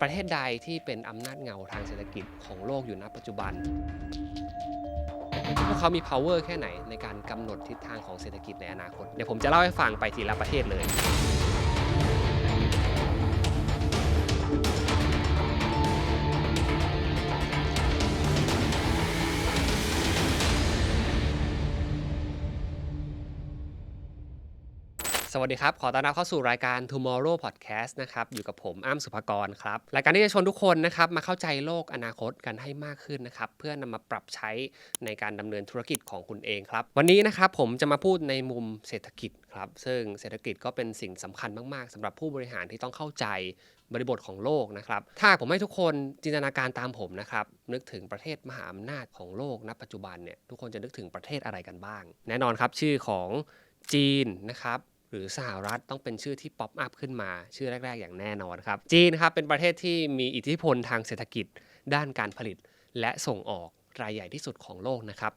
ประเทศใดที่เป็นอำนาจเงาทางเศรษฐกิจของโลกอยู่ณปัจจุบัน พวกเขามี power แค่ไหนในการกำหนดทิศทางของเศรษฐกิจในอนาคต เดี๋ยวผมจะเล่าให้ฟังไปทีละประเทศเลย สวัสดีครับ ขอต้อนรับเข้าสู่รายการ Tomorrow Podcast นะครับ อยู่กับผมอ้ำสุภกรครับ รายการที่จะชวนทุกคนนะครับมาเข้าใจโลกอนาคตกันให้มากขึ้นนะครับ เพื่อนำมาปรับใช้ในการดำเนินธุรกิจของคุณเองครับ วันนี้นะครับผมจะมาพูดในมุมเศรษฐกิจครับ ซึ่งเศรษฐกิจก็เป็นสิ่งสำคัญมากๆสำหรับผู้บริหารที่ต้องเข้าใจบริบทของโลกนะครับ ถ้าผมให้ทุกคนจินตนาการตามผมนะครับ นึกถึงประเทศมหาอำนาจของโลกณปัจจุบันเนี่ย ทุกคนจะนึกถึงประเทศอะไรกันบ้าง แน่นอนครับชื่อของจีนนะครับ หรือสหรัฐต้องเป็นชื่อที่ป๊อปอัพขึ้นมา ชื่อแรก ๆ อย่างแน่นอนครับ จีนครับเป็นประเทศที่มีอิทธิพลทางเศรษฐกิจ ด้านการผลิต และส่งออกรายใหญ่ที่สุดของโลกนะครับ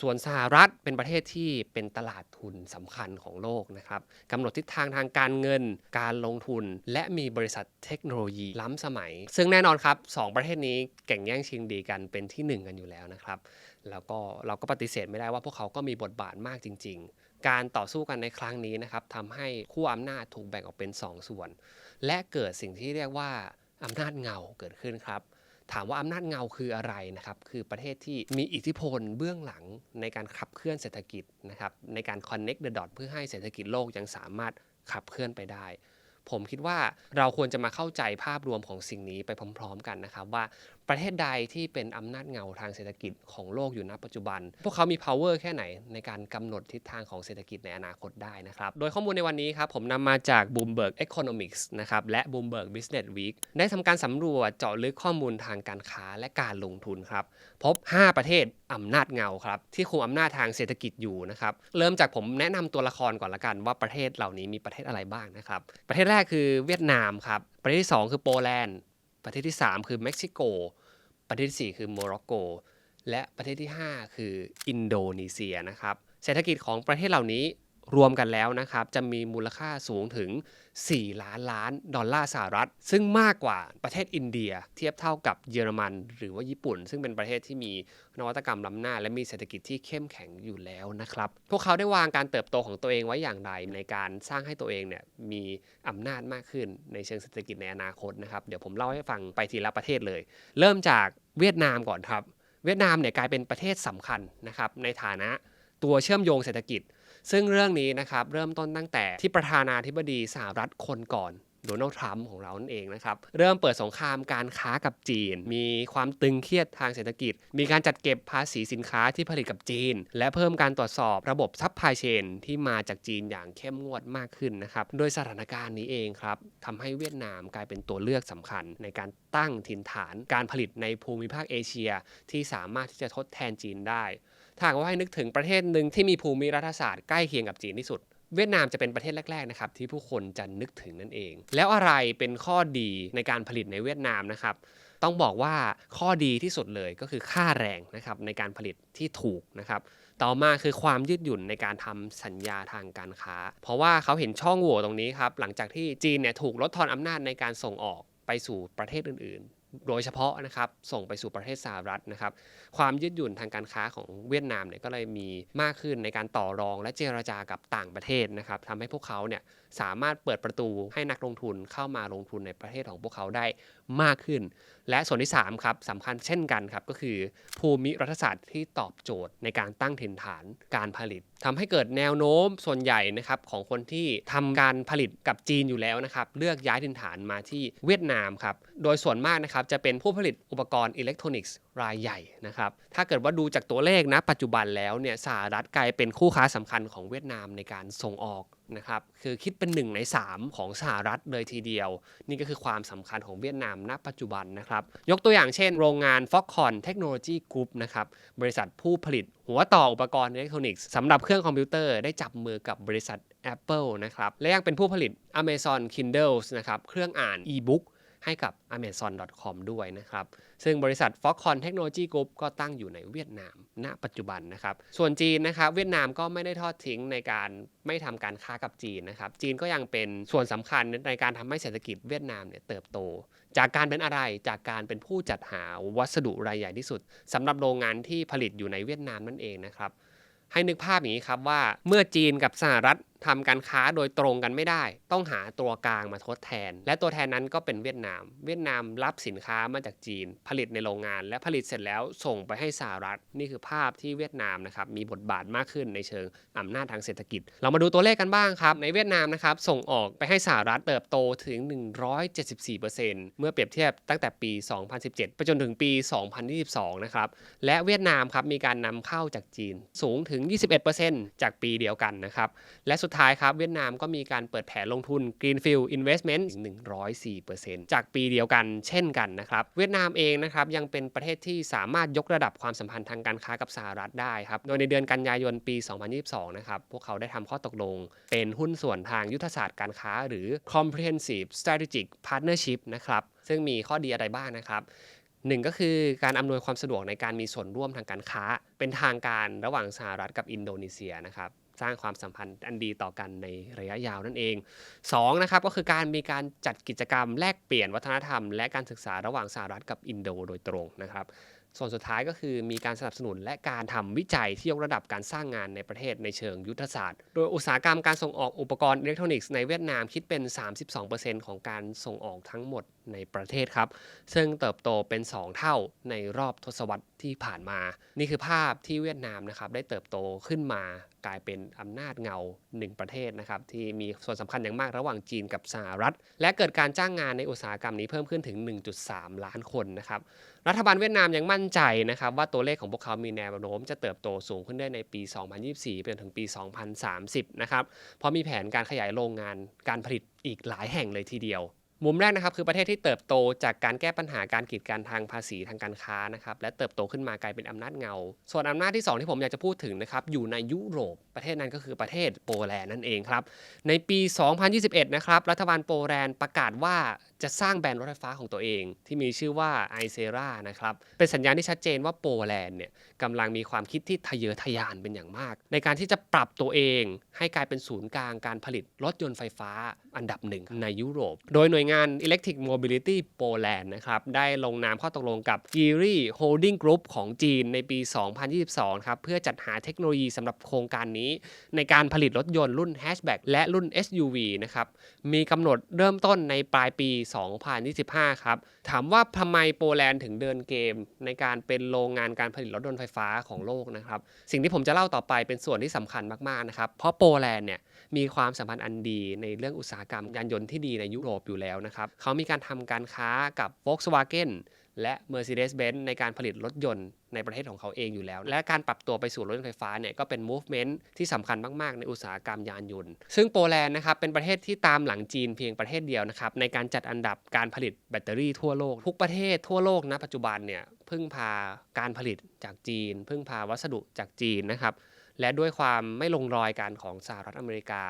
ส่วนสหรัฐเป็นประเทศที่เป็นตลาดทุนสำคัญของโลกนะครับกำหนดทิศทางทางการเงิน การลงทุน และมีบริษัทเทคโนโลยีล้ำสมัย ซึ่งแน่นอนครับสองประเทศนี้แข่งแย่งชิงดีกันเป็นที่หนึ่งกันอยู่แล้วนะครับ แล้วก็เราก็ปฏิเสธไม่ได้ว่าพวกเขาก็มีบทบาทมากจริง ๆ การต่อสู้กันในครั้งนี้นะครับทำให้คู่อำนาจถูกแบ่งออกเป็น2ส่วน และเกิดสิ่งที่เรียกว่าอำนาจเงาเกิดขึ้นครับ ถามว่าอำนาจเงาคืออะไรนะครับ คือประเทศที่มีอิทธิพลเบื้องหลังในการขับเคลื่อนเศรษฐกิจนะครับในการ connect the dot เพื่อให้เศรษฐกิจโลกยังสามารถขับเคลื่อนไปได้ ผมคิดว่าเราควรจะมาเข้าใจภาพรวมของสิ่งนี้ไปพร้อม ๆ กันนะครับว่า ประเทศใดที่เป็นอำนาจเงาทางเศรษฐกิจของโลกอยู่ณปัจจุบัน พวกเขามี power แค่ไหนในการกำหนดทิศทางของเศรษฐกิจในอนาคตได้นะครับ โดยข้อมูลในวันนี้ครับผมนำมาจาก Bloomberg Economics นะครับและ Bloomberg Business Week ได้ทำการสำรวจเจาะลึกข้อมูลทางการค้าและการลงทุนครับ พบ 5 ประเทศอำนาจเงาครับที่คุมอำนาจทางเศรษฐกิจอยู่นะครับ เริ่มจากผมแนะนำตัวละครก่อนละกันว่าประเทศเหล่านี้มีประเทศอะไรบ้างนะครับ ประเทศแรกคือเวียดนามครับ ประเทศที่ 2 คือโปแลนด์ ประเทศที่ 3 คือเม็กซิโก ประเทศที่ 4 คือโมร็อกโก และประเทศที่ 5 คืออินโดนีเซียนะครับเศรษฐกิจของประเทศเหล่านี้ รวมกันแล้วนะครับ จะมีมูลค่าสูงถึง 4 ล้านล้านดอลลาร์สหรัฐ ซึ่งมากกว่าประเทศอินเดีย เทียบเท่ากับเยอรมัน หรือว่าญี่ปุ่น ซึ่งเป็นประเทศที่มีนวัตกรรมล้ำหน้า และมีเศรษฐกิจที่เข้มแข็งอยู่แล้วนะครับ พวกเขาได้วางการเติบโตของตัวเองไว้อย่างไร ในการสร้างให้ตัวเองเนี่ยมีอำนาจมากขึ้นในเชิงเศรษฐกิจในอนาคตนะครับเดี๋ยวผมเล่าให้ฟังไปทีละประเทศเลย เริ่มจากเวียดนามก่อนครับ เวียดนามเนี่ยกลายเป็นประเทศสำคัญนะครับในฐานะตัวเชื่อมโยงเศรษฐกิจ ซึ่งเรื่องนี้นะครับเริ่มต้นตั้งแต่ที่ประธานาธิบดีสหรัฐคนก่อนโดนัลด์ทรัมป์ของเรานั่นเองนะครับ เริ่มเปิดสงครามการค้ากับจีน มีความตึงเครียดทางเศรษฐกิจ มีการจัดเก็บภาษีสินค้าที่ผลิตกับจีน และเพิ่มการตรวจสอบระบบซัพพลายเชนที่มาจากจีนอย่างเข้มงวดมากขึ้นนะครับ โดยสถานการณ์นี้เองครับทำให้เวียดนามกลายเป็นตัวเลือกสำคัญ ในการตั้งถิ่นฐานการผลิตในภูมิภาคเอเชีย ที่สามารถที่จะทดแทนจีนได้ ถ้าว่าให้นึกถึงประเทศหนึ่งที่มีภูมิรัฐศาสตร์ใกล้เคียงกับจีนที่สุด เวียดนามจะเป็นประเทศแรกๆนะครับที่ผู้คนจะนึกถึงนั่นเอง แล้วอะไรเป็นข้อดีในการผลิตในเวียดนามนะครับต้องบอกว่าข้อดีที่สุดเลยก็คือค่าแรงนะครับในการผลิตที่ถูกนะครับ ต่อมาคือความยืดหยุ่นในการทำสัญญาทางการค้า เพราะว่าเขาเห็นช่องโหว่ตรงนี้ครับหลังจากที่จีนเนี่ยถูกลดทอนอำนาจในการส่งออกไปสู่ประเทศอื่น โดยเฉพาะนะครับส่งไปสู่ประเทศสหรัฐนะครับความยืดหยุ่นทางการค้าของเวียดนามเนี่ยก็เลยมีมากขึ้นในการต่อรองและเจรจากับต่างประเทศนะครับทำให้พวกเขาเนี่ยสามารถเปิดประตูให้นักลงทุนเข้ามาลงทุนในประเทศของพวกเขาได้ มากขึ้น และส่วนที่3ครับสำคัญเช่นกันครับก็คือ ภูมิรัฐศาสตร์ที่ตอบโจทย์ในการตั้งถิ่นฐานการผลิตทำให้เกิดแนวโน้มส่วนใหญ่นะครับของคนที่ทำการผลิตกับจีนอยู่แล้วนะครับเลือกย้ายถิ่นฐานมาที่เวียดนามครับโดยส่วนมากนะครับจะเป็นผู้ผลิตอุปกรณ์อิเล็กทรอนิกส์รายใหญ่นะครับถ้าเกิดว่าดูจากตัวเลขนะปัจจุบันแล้วเนี่ยสหรัฐกลายเป็นคู่ค้าสำคัญของเวียดนามในการส่งออก นะครับคือคิดเป็น1ใน 3 ของสหรัฐเลยทีเดียว นี่ก็คือความสำคัญของเวียดนามณปัจจุบันนะครับ ยกตัวอย่างเช่น โรงงาน Foxconn Technology Group นะครับบริษัทผู้ผลิตหัวต่ออุปกรณ์อิเล็กทรอนิกส์สำหรับเครื่องคอมพิวเตอร์ได้จับมือกับบริษัท Apple นะครับและยังเป็นผู้ผลิต Amazon Kindle นะครับเครื่องอ่าน e-book ให้กับ amazon.com ด้วยนะครับ ซึ่งบริษัท Foxconn Technology Group ก็ตั้งอยู่ในเวียดนาม ณ ปัจจุบันนะครับ ส่วนจีนนะครับเวียดนามก็ไม่ได้ทอดทิ้งในการไม่ทำการค้ากับจีนนะครับ จีนก็ยังเป็นส่วนสำคัญในการทำให้เศรษฐกิจเวียดนามเนี่ยเติบโต จากการเป็นอะไรจากการเป็นผู้จัดหาวัสดุรายใหญ่ที่สุดสำหรับโรงงานที่ผลิตอยู่ในเวียดนามนั่นเองนะครับให้นึกภาพอย่างนี้ครับว่าเมื่อจีนกับสหรัฐ ทำการค้าโดยตรงกันไม่ได้ ต้องหาตัวกลางมาทดแทน และตัวแทนนั้นก็เป็นเวียดนาม เวียดนามรับสินค้ามาจากจีน ผลิตในโรงงาน และผลิตเสร็จแล้วส่งไปให้สหรัฐ นี่คือภาพที่เวียดนามนะครับมีบทบาทมากขึ้นในเชิงอำนาจทางเศรษฐกิจ เรามาดูตัวเลขกันบ้างครับ ในเวียดนามนะครับส่งออกไปให้สหรัฐเติบโตถึง 174%เมื่อเปรียบเทียบตั้งแต่ปี 2017 ไปจนถึงปี 2022 นะครับและเวียดนามครับมีการนำเข้าจากจีนสูงถึง 21%จากปีเดียวกันนะครับและสุดดท้ายครับ เวียดนามก็มีการเปิดแผนลงทุน Greenfield Investment ถึง104%จากปีเดียวกันเช่นกันนะครับ เวียดนามเองนะครับยังเป็นประเทศที่สามารถยกระดับความสัมพันธ์ทางการค้ากับสหรัฐได้ครับ โดยในเดือนกันยายนปี 2022 นะครับ พวกเขาได้ทำข้อตกลง เป็นหุ้นส่วนทางยุทธศาสตร์การค้า หรือ Comprehensive Strategic Partnership นะครับ ซึ่งมีข้อดีอะไรบ้างนะครับหนึ่งก็คือการอำนวยความสะดวกในการมีส่วนร่วมทางการค้า เป็นทางการระหว่างสหรัฐกับอินโดนีเซียนะครับ สร้างความสัมพันธ์อันดีต่อกันในระยะยาวนั่นเอง2นะครับก็คือการมีการจัดกิจกรรมแลกเปลี่ยนวัฒนธรรม และการศึกษาระหว่างสหรัฐกับอินโดโดยตรงนะครับส่วนสุดท้ายก็คือมีการสนับสนุนและการทำวิจัยที่ยกระดับการสร้างงานในประเทศในเชิงยุทธศาสตร์ โดยอุตสาหกรรมการส่งออกอุปกรณ์อิเล็กทรอนิกส์ในเวียดนามคิดเป็น 32%ของการส่งออกทั้งหมด ในประเทศครับ ซึ่งเติบโตเป็น 2 เท่าในรอบทศวรรษที่ผ่านมา นี่คือภาพที่เวียดนามนะครับได้เติบโตขึ้นมากลายเป็นอำนาจเงาหนึ่งประเทศนะครับที่มีส่วนสำคัญอย่างมากระหว่างจีนกับสหรัฐ และเกิดการจ้างงานในอุตสาหกรรมนี้เพิ่มขึ้นถึง 1.3 ล้านคนนะครับรัฐบาลเวียดนามยังมั่นใจนะครับว่าตัวเลขของพวกเขามีแนวโน้มจะเติบโตสูงขึ้นได้ในปี 2024ไปจนถึงปี 2030 นะครับเพราะมีแผนการขยายโรงงานการผลิตอีกหลายแห่งเลยทีเดียว มุมแรกนะครับคือประเทศที่เติบโตจากการแก้ปัญหาการกีดกันทางภาษีทางการค้านะครับและเติบโตขึ้นมากลายเป็นอำนาจเงา ส่วนอำนาจที่ 2 ที่ผมอยากจะพูดถึงนะครับอยู่ในยุโรปประเทศนั้นก็คือประเทศโปแลนด์นั่นเองครับในปี 2021 นะครับรัฐบาลโปแลนด์ประกาศว่าจะสร้างแบรนด์รถไฟฟ้าของตัวเอง ที่มีชื่อว่าไอเซรานะครับเป็นสัญญาณที่ชัดเจนว่าโปแลนด์เนี่ยกำลังมีความคิดที่ทะเยอทะยานเป็นอย่างมาก ในการที่จะปรับตัวเอง ให้กลายเป็นศูนย์กลางการผลิตรถยนต์ไฟฟ้าอันดับหนึ่งในยุโรป โดยหน่วยงาน Electric Mobility Poland นะครับได้ลงนามข้อตกลงกับ Geely Holding Group ของจีนในปี 2022 ครับเพื่อจัดหาเทคโนโลยีสำหรับโครงการนี้ ในการผลิตรถยนต์รุ่น Hatchback และรุ่น SUV นะครับมีกำหนดเริ่มต้นในปลายปี 2025 ครับ ถามว่าทำไมโปแลนด์ถึงเดินเกม ในการเป็นโรงงานการผลิตรถยนต์ไฟฟ้าของโลกนะครับสิ่งที่ผมจะเล่าต่อไปเป็นส่วนที่สำคัญมากๆนะครับเพราะโปแลนด์เนี่ย มีความสัมพันธ์อันดีในเรื่องอุตสาหกรรมยานยนต์ที่ดีในยุโรปอยู่แล้วนะครับเขามีการทำการค้ากับ Volkswagen และ Mercedes-Benz ในการผลิตรถยนต์ในประเทศของเขาเองอยู่แล้ว และการปรับตัวไปสู่รถยนต์ไฟฟ้าเนี่ยก็เป็น movement ที่สำคัญมาก ๆ ในอุตสาหกรรมยานยนต์ ซึ่งโปแลนด์นะครับเป็นประเทศที่ตามหลังจีนเพียงประเทศเดียวนะครับในการจัดอันดับการผลิตแบตเตอรี่ทั่วโลก ทุกประเทศทั่วโลกณปัจจุบันเนี่ยพึ่งพาการผลิตจากจีน พึ่งพาวัสดุจากจีนนะครับ และด้วยความไม่ลงรอยกันของสหรัฐอเมริกา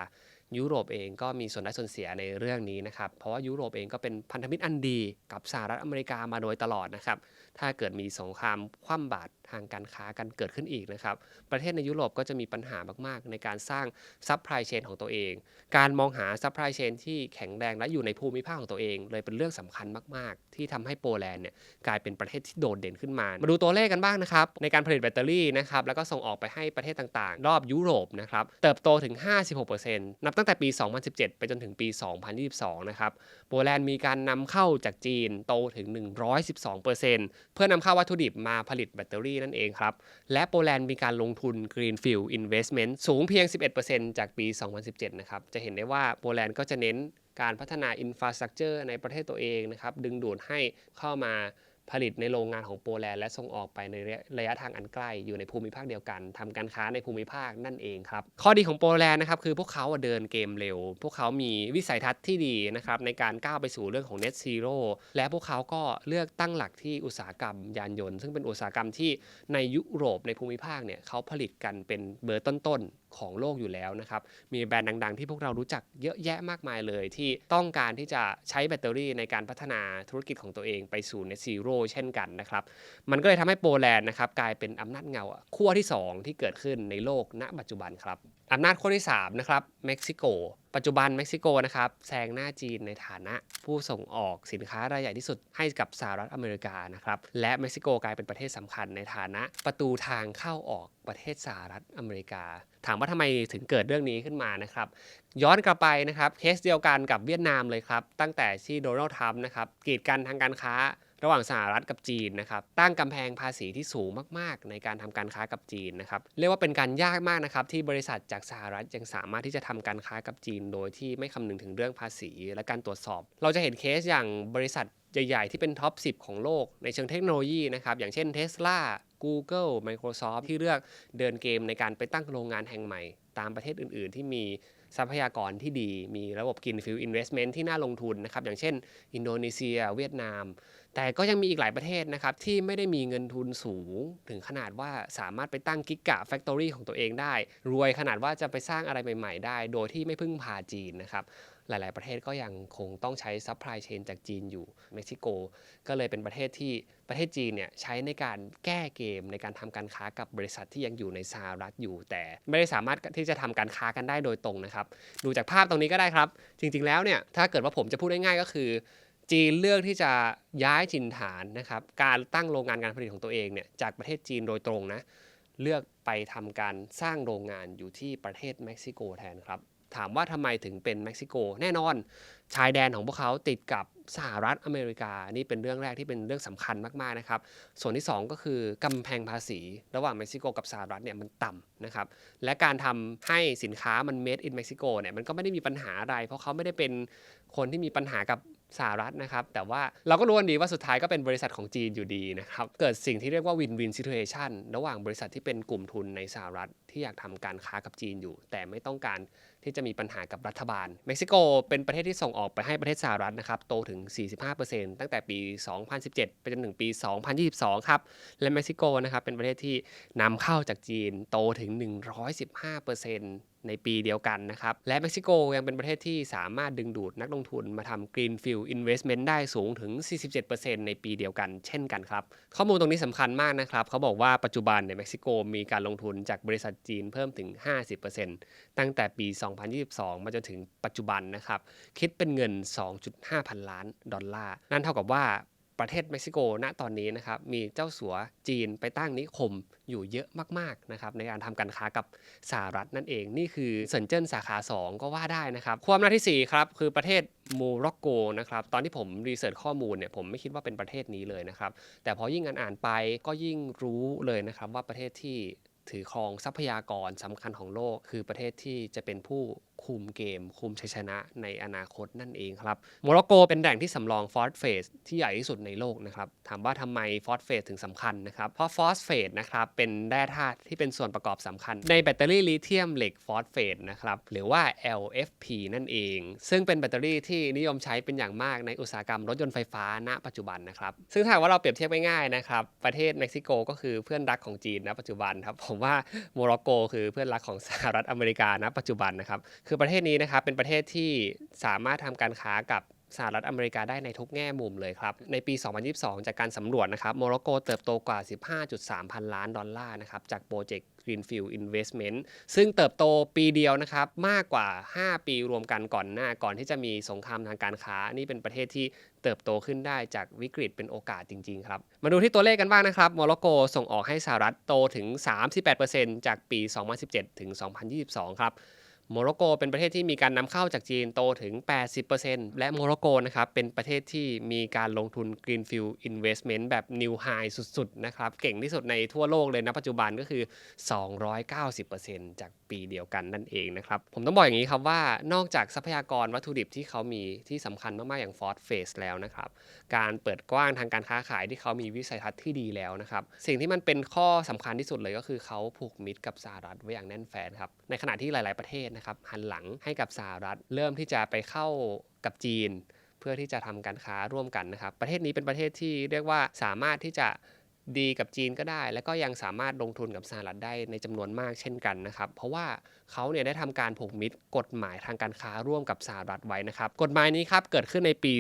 ยุโรปเองก็มีส่วนได้ส่วนเสียในเรื่องนี้นะครับ เพราะว่ายุโรปเองก็เป็นพันธมิตรอันดีกับสหรัฐอเมริกามาโดยตลอดนะครับ ถ้าเกิดมีสงครามคว่ำบาตรทางการค้ากันเกิดขึ้นอีกนะครับ ประเทศในยุโรปก็จะมีปัญหามากๆ ในการสร้างซัพพลายเชนของตัวเอง การมองหาซัพพลายเชนที่แข็งแรงและอยู่ในภูมิภาคของตัวเอง เลยเป็นเรื่องสำคัญมาก ๆ ที่ทำให้โปแลนด์เนี่ยกลายเป็นประเทศที่โดดเด่นขึ้นมา มาดูตัวเลขกันบ้างนะครับ ในการผลิตแบตเตอรี่นะครับ แล้วก็ส่งออกไปให้ประเทศต่างๆ รอบยุโรปนะครับ เติบโตถึง 56%นับตั้งแต่ปี 2017 ไปจนถึงปี 2022 นะครับ โปแลนด์มีการนำเข้าจากจีนโตถึง 112%เพื่อนำเข้าวัตถุดิบมาผลิตแบตเตอรี่นั่นเองครับ และโปแลนด์มีการลงทุน Greenfield Investment สูงเพียง 11%จากปี 2017 นะครับ จะเห็นได้ว่าโปแลนด์ก็จะเน้นการพัฒนาอินฟราสตรักเจอร์ในประเทศตัวเองนะครับ ดึงดูดให้เข้ามา ผลิตในโรงงานของโปแลนด์และส่งออกไปในระยะทางอันใกล้อยู่ในภูมิภาคเดียวกันทำการค้าในภูมิภาคนั่นเองครับ ข้อดีของโปแลนด์นะครับคือพวกเขาเดินเกมเร็ว พวกเขามีวิสัยทัศน์ที่ดีนะครับในการก้าวไปสู่เรื่องของ Net Zero และพวกเขาก็เลือกตั้งหลักที่อุตสาหกรรมยานยนต์ ซึ่งเป็นอุตสาหกรรมที่ในยุโรปในภูมิภาคเนี่ยเขาผลิตกันเป็นเบอร์ต้นๆของโลกอยู่แล้วนะครับ มีแบรนด์ดัง ๆ ที่พวกเรารู้จักเยอะแยะมากมายเลย ที่ต้องการที่จะใช้แบตเตอรี่ในการพัฒนาธุรกิจของตัวเองไปสู่ในซีโร่เช่นกันนะครับ มันก็เลยทำให้โปแลนด์นะครับกลายเป็นอำนาจเงาขั้วที่ 2 ที่เกิดขึ้นในโลกณปัจจุบันครับ อำนาจขั้วที่3นะครับเม็กซิโก ปัจจุบันเม็กซิโกนะครับแซงหน้าจีนในฐานะผู้ส่งออกสินค้ารายใหญ่ที่สุดให้กับสหรัฐอเมริกานะครับและเม็กซิโกกลายเป็นประเทศสำคัญในฐานะประตูทางเข้าออกประเทศสหรัฐอเมริกา ถามว่าทำไมถึงเกิดเรื่องนี้ขึ้นมานะครับย้อนกลับไปนะครับเคสเดียวกันกับเวียดนามเลยครับตั้งแต่ที่โดนัลด์ทรัมป์นะครับกีดกันทางการค้า ระหว่างสหรัฐกับจีนนะครับตั้งกำแพงภาษีที่สูงมากๆ ในการทำการค้ากับจีนนะครับเรียกว่าเป็นการยากมากนะครับที่บริษัทจากสหรัฐยังสามารถที่จะทำการค้ากับจีน โดยที่ไม่คำนึงถึงเรื่องภาษี และการตรวจสอบ เราจะเห็นเคสอย่างบริษัทใหญ่ๆ ที่เป็นท็อป 10 ของโลกในเชิงเทคโนโลยีนะครับอย่างเช่น Tesla Google Microsoft ที่เลือกเดินเกมในการไปตั้งโรงงานแห่งใหม่ ตามประเทศอื่น ๆ ที่มีทรัพยากรที่ดี มีระบบกินฟิลอินเวสเมนท์ที่น่าลงทุนนะครับอย่างเช่น อินโดนีเซีย เวียดนาม แต่ก็ยังมีอีกหลายประเทศนะครับที่ไม่ได้มีเงินทุนสูง ถึงขนาดว่าสามารถไปตั้งกิกะแฟคทอรี่ของตัวเองได้ รวยขนาดว่าจะไปสร้างอะไรใหม่ ๆ ได้ โดยที่ไม่พึ่งพาจีนนะครับหลาย ๆ ประเทศก็ยังคงต้องใช้ซัพพลายเชนจากจีนอยู่ เม็กซิโก ก็เลยเป็นประเทศที่ประเทศจีนเนี่ยใช้ในการแก้เกมในการทำการค้ากับบริษัทที่ยังอยู่ในสหรัฐอยู่ แต่ไม่ได้สามารถที่จะทำการค้ากันได้โดยตรงนะครับ ดูจากภาพตรงนี้ก็ได้ครับ จริง ๆ แล้วเนี่ยถ้าเกิดว่าผมจะพูดง่ายๆก็คือ จีนเลือกที่จะย้ายถิ่นฐานนะครับ การตั้งโรงงานการผลิตของตัวเองเนี่ยจากประเทศจีนโดยตรงนะเลือกไปทำการสร้างโรงงานอยู่ที่ประเทศเม็กซิโกแทนครับ ถามว่าทำไมถึงเป็นเม็กซิโก แน่นอนชายแดนของพวกเขาติดกับสหรัฐอเมริกา นี่เป็นเรื่องแรกที่เป็นเรื่องสำคัญมากๆนะครับ ส่วนที่ 2 ก็คือกำแพงภาษี ระหว่างเม็กซิโกกับสหรัฐเนี่ยมันต่ำนะครับ และการทำให้สินค้ามัน made in Mexico เนี่ยมันก็ไม่ได้มีปัญหาอะไร เพราะเขาไม่ได้เป็นคนที่มีปัญหากับ สหรัฐนะครับ แต่ว่าเราก็รู้กันดีว่าสุดท้ายก็เป็นบริษัทของจีนอยู่ดีนะครับ เกิดสิ่งที่เรียกว่า win-win situation ระหว่างบริษัทที่เป็นกลุ่มทุนในสหรัฐที่อยากทำการค้ากับจีนอยู่ แต่ไม่ต้องการที่จะมีปัญหากับรัฐบาล เม็กซิโกเป็นประเทศที่ส่งออกไปให้ประเทศสหรัฐนะครับ โตถึง 45%ตั้งแต่ปี 2017 ไปจนถึงปี 2022 ครับ และเม็กซิโกนะครับเป็นประเทศที่นำเข้าจากจีนโตถึง 115%ในปีเดียวกันนะครับ และเม็กซิโกยังเป็นประเทศที่สามารถดึงดูดนักลงทุนมาทำ Greenfield Investment ได้สูงถึง 47%ในปีเดียวกันเช่นกันครับ ข้อมูลตรงนี้สำคัญมากนะครับ เขาบอกว่าปัจจุบันในเม็กซิโกมีการลงทุนจากบริษัทจีนเพิ่มถึง 50%ตั้งแต่ปี 2022 มาจนถึงปัจจุบันนะครับ คิดเป็นเงิน 2.5 พันล้านดอลลาร์ นั่นเท่ากับว่า ประเทศเม็กซิโกณตอนนี้นะครับมีเจ้าสัวจีนไปตั้งนิคมอยู่เยอะมากๆนะครับในการทำการค้ากับสหรัฐนั่นเอง นี่คือเซินเจิ้นสาขา 2 ก็ว่าได้นะครับ ความน้าที่ 4 ครับ คือประเทศโมร็อกโกนะครับตอนที่ผมรีเสิร์ชข้อมูลเนี่ยผมไม่คิดว่าเป็นประเทศนี้เลยนะครับ แต่พอยิ่งอ่านอ่านไปก็ยิ่งรู้เลยนะครับว่าประเทศที่ถือครองทรัพยากรสำคัญของโลก คือประเทศที่จะเป็นผู้ คุมเกม คุมชัยชนะในอนาคตนั่นเองครับโมร็อกโกเป็นแหล่งที่สำรองฟอสเฟสที่ใหญ่ที่สุดในโลกนะครับถามว่าทำไมฟอสเฟสถึงสำคัญนะครับเพราะฟอสเฟสนะครับเป็นแร่ธาตุที่เป็นส่วนประกอบสำคัญ ในแบตเตอรี่ลิเธียมเหล็กฟอสเฟสนะครับหรือว่า LFP นั่นเอง ซึ่งเป็นแบตเตอรี่ที่นิยมใช้เป็นอย่างมากในอุตสาหกรรมรถยนต์ไฟฟ้าณ ปัจจุบันนะครับซึ่งถ้าว่าเราเปรียบเทียบง่ายๆนะครับประเทศเม็กซิโกก็คือเพื่อนรักของจีนณปัจจุบันครับผมว่าโมร็อกโกคือเพื่อนรักของสหรัฐอเมริกาณปัจจุบันนะครับคือประเทศนี้นะครับเป็นประเทศที่สามารถทำการค้ากับสหรัฐอเมริกาได้ในทุกแง่มุมเลยครับ ในปี 2022 จากการสำรวจนะครับโมร็อกโกเติบโตกว่า 15.3 พันล้านดอลลาร์นะครับจากโปรเจกต์ Greenfield Investment ซึ่งเติบโตปีเดียวนะครับมากกว่า 5 ปีรวมกันก่อนหน้าก่อนที่จะมีสงครามทางการค้า นี่เป็นประเทศที่เติบโตขึ้นได้จากวิกฤตเป็นโอกาสจริง ๆ ครับ มาดูที่ตัวเลขกันบ้างนะครับโมร็อกโกส่งออกให้สหรัฐโตถึง 38%จากปี 2017 ถึง 2022 ครับ โมร็อกโกเป็นประเทศที่มีการนำเข้าจากจีนโตถึง 80%และโมร็อกโกนะครับเป็นประเทศที่มีการลงทุน Greenfield Investment แบบ New High สุดๆนะครับเก่งที่สุดในทั่วโลกเลยนะปัจจุบันก็คือ 290%จากปีเดียวกันนั่นเองนะครับผมต้องบอกอย่างนี้ครับว่านอกจากทรัพยากรวัตถุดิบที่เขามีที่สำคัญมากๆอย่าง Ford Face แล้วนะครับการเปิดกว้างทางการค้าขายที่เขามีวิสัยทัศน์ที่ดีแล้วนะครับสิ่งที่มันเป็นข้อสำคัญที่สุดเลยก็คือเขาผูกมิตรกับสหรัฐไว้อย่างแน่นแฟนครับในขณะที่หลาย ๆประเทศนะครับหันหลังให้กับสหรัฐ เริ่มที่จะไปเข้ากับจีน เพื่อที่จะทำการค้าร่วมกันนะครับ ประเทศนี้เป็นประเทศที่เรียกว่าสามารถที่จะดีกับจีนก็ได้ และก็ยังสามารถลงทุนกับสหรัฐได้ในจำนวนมากเช่นกันนะครับ เพราะว่า เขาเนี่ยได้ทำการผูกมิตรกฎหมายทางการค้าร่วมกับสหรัฐไว้นะครับ กฎหมายนี้ครับเกิดขึ้นในปี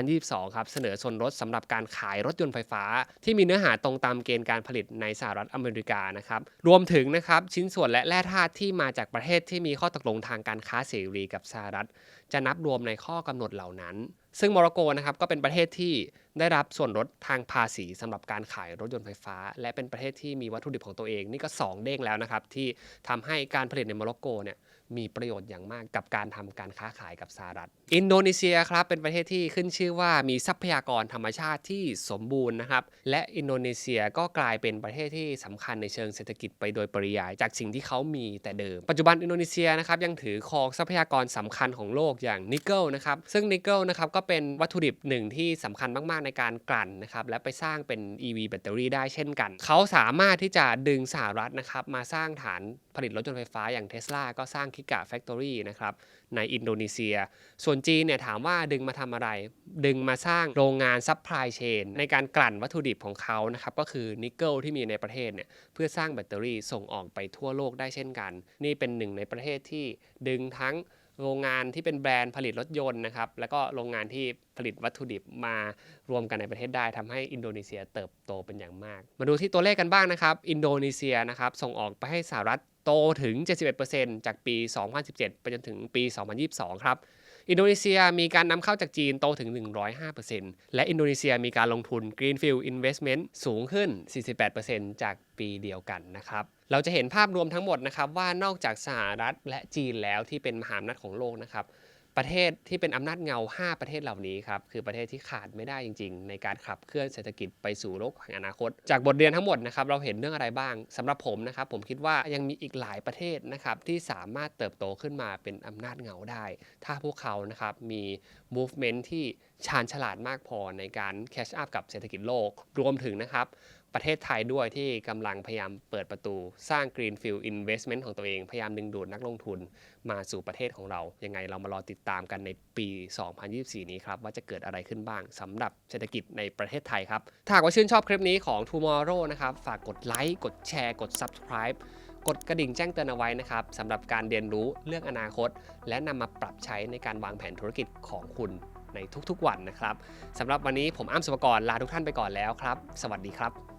2022 ครับ เสนอส่วนลดสำหรับการขายรถยนต์ไฟฟ้า ที่มีเนื้อหาตรงตามเกณฑ์การผลิตในสหรัฐอเมริกานะครับ รวมถึงนะครับชิ้นส่วนและแร่ธาตุที่มาจากประเทศที่มีข้อตกลงทางการค้าเสรีกับสหรัฐ จะนับรวมในข้อกำหนดเหล่านั้น ซึ่งโมร็อกโกนะครับก็เป็นประเทศที่ได้รับส่วนลดทางภาษีสำหรับการขายรถยนต์ไฟฟ้า และเป็นประเทศที่มีวัตถุดิบของตัวเองนี่ก็ 2 เด้งแล้วนะครับที่ทำให้การผลิตในโมร็อกโกเนี่ย มีประโยชน์อย่างมากกับการทำการค้าขายกับสหรัฐ อินโดนีเซียครับเป็นประเทศที่ขึ้นชื่อว่ามีทรัพยากรธรรมชาติที่สมบูรณ์นะครับและอินโดนีเซียก็กลายเป็นประเทศที่สำคัญในเชิงเศรษฐกิจไปโดยปริยาย จากสิ่งที่เขามีแต่เดิม ปัจจุบันอินโดนีเซียนะครับยังถือครองทรัพยากรสำคัญของโลกอย่างนิกเกิลนะครับซึ่งนิกเกิลนะครับก็เป็นวัตถุดิบหนึ่งที่สำคัญมากๆในการกลั่นนะครับและไปสร้างเป็น EV แบตเตอรี่ได้เช่นกัน เขาสามารถที่จะดึงสหรัฐนะครับมาสร้างฐานผลิตรถยนต์ไฟฟ้าอย่างเทสลาก็สร้างคิกะแฟคทอรี่นะครับในอินโดนีเซีย ส่วนจีนเนี่ยถามว่าดึงมาทำอะไร ดึงมาสร้างโรงงานซัพพลายเชนในการกลั่นวัตถุดิบของเขานะครับก็คือนิกเกิลที่มีในประเทศเนี่ยเพื่อสร้างแบตเตอรี่ส่งออกไปทั่วโลกได้เช่นกัน นี่เป็นหนึ่งในประเทศที่ดึงทั้ง โรงงานที่เป็นแบรนด์ผลิตรถยนต์นะครับ แล้วก็โรงงานที่ผลิตวัตถุดิบมารวมกันในประเทศได้ทำให้อินโดนีเซียเติบโตเป็นอย่างมาก มาดูที่ตัวเลขกันบ้างนะครับ อินโดนีเซียนะครับส่งออกไปให้สหรัฐโตถึง 71%จากปี 2017 ไปจนถึงปี 2022 ครับ อินโดนีเซียมีการนำเข้าจากจีนโตถึง 105%และอินโดนีเซียมีการลงทุน Greenfield Investment สูงขึ้น 48%จากปีเดียวกันนะครับ เราจะเห็นภาพรวมทั้งหมดนะครับว่านอกจากสหรัฐและจีนแล้วที่เป็นมหาอำนาจของโลกนะครับ ประเทศที่เป็นอำนาจเงา 5 ประเทศเหล่านี้ครับคือประเทศที่ขาดไม่ได้จริง ๆ ในการขับเคลื่อนเศรษฐกิจไปสู่โลกแห่งอนาคต จากบทเรียนทั้งหมดนะครับเราเห็นเรื่องอะไรบ้างสำหรับผมนะครับผมคิดว่ายังมีอีกหลายประเทศนะครับที่สามารถเติบโตขึ้นมาเป็นอำนาจเงาได้ ถ้าพวกเขานะครับมี movement ที่ชาญฉลาดมากพอในการ catch up กับเศรษฐกิจโลกรวมถึงนะครับ ประเทศไทยด้วยที่กำลังพยายามเปิดประตู สร้าง Greenfield Investment ของตัวเอง พยายามดึงดูดนักลงทุนมาสู่ประเทศของเรา ยังไงเรามารอติดตามกันในปี 2024 นี้ครับ ว่าจะเกิดอะไรขึ้นบ้างสำหรับเศรษฐกิจในประเทศไทยครับ ถ้าหากว่าชื่นชอบคลิปนี้ของ Tomorrow นะครับ ฝากกดไลค์กดแชร์กด Subscribe กดกระดิ่งแจ้งเตือนเอาไว้นะครับสำหรับการเรียนรู้เรื่องอนาคต และนำมาปรับใช้ในการวางแผนธุรกิจของคุณในทุกๆวันนะครับสำหรับวันนี้ผมอ้ำสุภกรลาทุกท่านไปก่อนแล้วครับ สวัสดีครับ